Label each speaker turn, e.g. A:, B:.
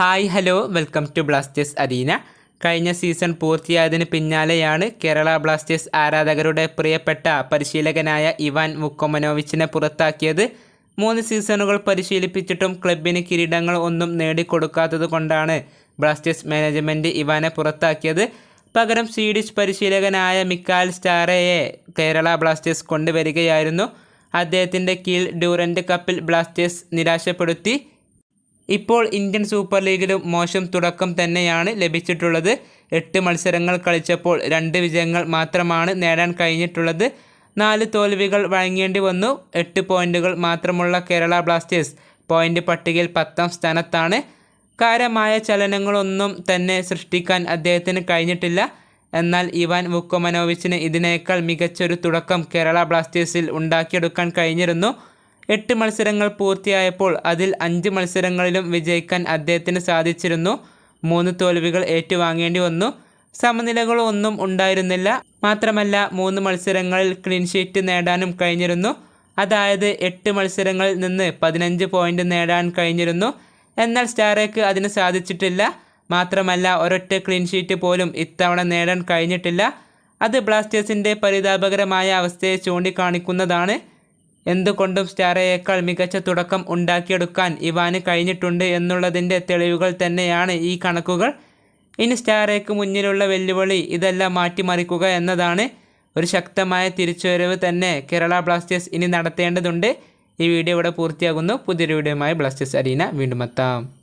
A: Hi hello welcome to Blasters arena. കഴിഞ്ഞ season പൂർത്തിയായതിന് പിന്നാലെയാണ് കേരള ബ്ലാസ്റ്റേഴ്സ് ആരാധകരുടെ പ്രിയപ്പെട്ട പരിശീലകനായ ഇവാൻ മുക്കൊമനോവിച്ചിനെ പുറത്താക്കിയത്. മൂന്ന് സീസണുകൾ പരിശീലിപ്പിച്ചിട്ടും ക്ലബിന് കിരീടങ്ങൾ ഒന്നും നേടിക്കൊടുക്കാത്തത് കൊണ്ടാണ് ബ്ലാസ്റ്റേഴ്സ് മാനേജ്മെന്റ് ഇവാനെ പുറത്താക്കിയത്. പകരം സ്വീഡിഷ് പരിശീലകനായ മിക്കാൽ സ്റ്റാറയെ കേരള ബ്ലാസ്റ്റേഴ്സ് കൊണ്ടുവരികയായിരുന്നു. അദ്ദേഹത്തിന്റെ കീഴിൽ ഡ്യൂറന്റ് കപ്പിൽ ബ്ലാസ്റ്റേഴ്സ് നിരാശപ്പെടുത്തി. ഇപ്പോൾ ഇന്ത്യൻ സൂപ്പർ ലീഗിലും മോശം തുടക്കം തന്നെയാണ് ലഭിച്ചിട്ടുള്ളത്. എട്ട് മത്സരങ്ങൾ കളിച്ചപ്പോൾ രണ്ട് വിജയങ്ങൾ മാത്രമാണ് നേടാൻ കഴിഞ്ഞിട്ടുള്ളത്. നാല് തോൽവികൾ വഴങ്ങേണ്ടി വന്നു. എട്ട് പോയിന്റുകൾ മാത്രമുള്ള കേരള ബ്ലാസ്റ്റേഴ്സ് പോയിന്റ് പട്ടികയിൽ പത്താം സ്ഥാനത്താണ്. കാര്യമായ ചലനങ്ങളൊന്നും തന്നെ സൃഷ്ടിക്കാൻ അദ്ദേഹത്തിന് കഴിഞ്ഞിട്ടില്ല. എന്നാൽ ഇവാൻ വുക്കോമനോവിച്ചിന് ഇതിനേക്കാൾ മികച്ചൊരു തുടക്കം കേരള ബ്ലാസ്റ്റേഴ്സിൽ ഉണ്ടാക്കിയെടുക്കാൻ കഴിഞ്ഞിരുന്നു. എട്ട് മത്സരങ്ങൾ പൂർത്തിയായപ്പോൾ അതിൽ അഞ്ച് മത്സരങ്ങളിലും വിജയിക്കാൻ അദ്ദേഹത്തിന് സാധിച്ചിരുന്നു. മൂന്ന് തോൽവികൾ ഏറ്റുവാങ്ങേണ്ടി വന്നു. സമനിലകളൊന്നും ഉണ്ടായിരുന്നില്ല. മാത്രമല്ല മൂന്ന് മത്സരങ്ങളിൽ ക്ലീൻ ഷീറ്റ് നേടാനും കഴിഞ്ഞിരുന്നു. അതായത് എട്ട് മത്സരങ്ങളിൽ നിന്ന് പതിനഞ്ച് പോയിന്റ് നേടാൻ കഴിഞ്ഞിരുന്നു. എന്നാൽ സ്റ്റാറേക്ക് അതിന് സാധിച്ചിട്ടില്ല. മാത്രമല്ല ഒരൊറ്റ ക്ലീൻ ഷീറ്റ് പോലും ഇത്തവണ നേടാൻ കഴിഞ്ഞിട്ടില്ല. അത് ബ്ലാസ്റ്റേഴ്സിന്റെ പരിതാപകരമായ അവസ്ഥയെ ചൂണ്ടിക്കാണിക്കുന്നതാണ്. എന്തുകൊണ്ടും സ്റ്റാറയേക്കാൾ മികച്ച തുടക്കം ഉണ്ടാക്കിയെടുക്കാൻ ഇവാന് കഴിഞ്ഞിട്ടുണ്ട് എന്നുള്ളതിന്റെ തെളിവുകൾ തന്നെയാണ് ഈ കണക്കുകൾ. ഇനി സ്റ്റാറേക്ക് മുന്നിലുള്ള വെല്ലുവിളി ഇതെല്ലാം മാറ്റിമറിക്കുക എന്നതാണ്. ഒരു ശക്തമായ തിരിച്ചുവരവ് തന്നെ കേരള ബ്ലാസ്റ്റേഴ്സ് ഇനി നടത്തേണ്ടതുണ്ട്. ഈ വീഡിയോ ഇവിടെ പൂർത്തിയാകുന്നു. പുതിയൊരു വീഡിയോയുമായി ബ്ലാസ്റ്റേഴ്സ് അരീന. വീണ്ടും എത്താം.